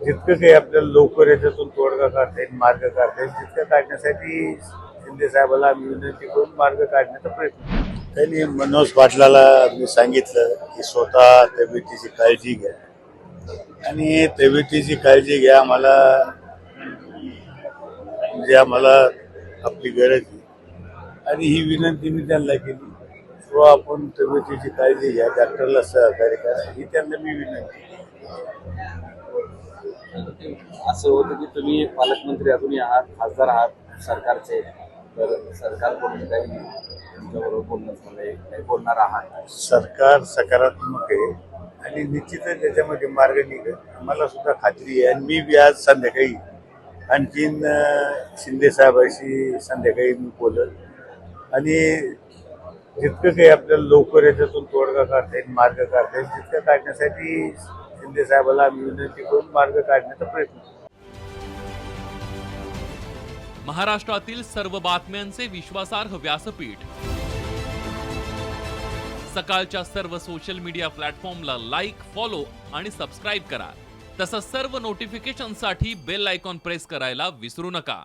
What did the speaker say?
जितकं काही आपल्याला लवकर याच्यातून तोडगा काढता येईल मार्ग काढता येईल तितकं काढण्यासाठी शिंदे साहेबाला आम्ही विनंती करून मार्ग काढण्याचा प्रयत्न त्यांनी मनोज पाटलाला मी सांगितलं की स्वतः तब्येतीची काळजी घ्या. आणि तब्येतीची काळजी घ्या आम्हाला म्हणजे आम्हाला आपली गरज आहे. आणि ही विनंती मी त्यांना केली व आपण तब्येतीची काळजी घ्या डॉक्टरला सहकार्य करा. ही त्यांना मी विनंती असं होतं की तुम्ही पालकमंत्री अजूनही आहात खासदार आहात सरकारचे तर सरकारकडून काही तुमच्याबरोबर बोलणं झालंय काही बोलणार आहात? सरकार सकारात्मक आहे आणि निश्चितच त्याच्यामध्ये मार्ग निघत मला सुद्धा खात्री आहे आणि मी बी आज संध्याकाळी आणखीन शिंदे साहेबाशी संध्याकाळी मी बोलत आणि जितकं काही आपल्याला लवकर याच्यातून तोडगा काढता येईल मार्ग काढता येईल तितकं काढण्यासाठी शिंदे साहेबाला आम्ही विनंती करून मार्ग काढण्याचा प्रयत्न करू. महाराष्ट्रातील सर्व बातम्यांचे विश्वासार्ह व्यासपीठ. सकाळच्या सर्व सोशल मीडिया प्लॅटफॉर्मला लाईक फॉलो आणि सबस्क्राईब करा. तसंच सर्व नोटिफिकेशनसाठी बेल आयकॉन प्रेस करायला विसरू नका.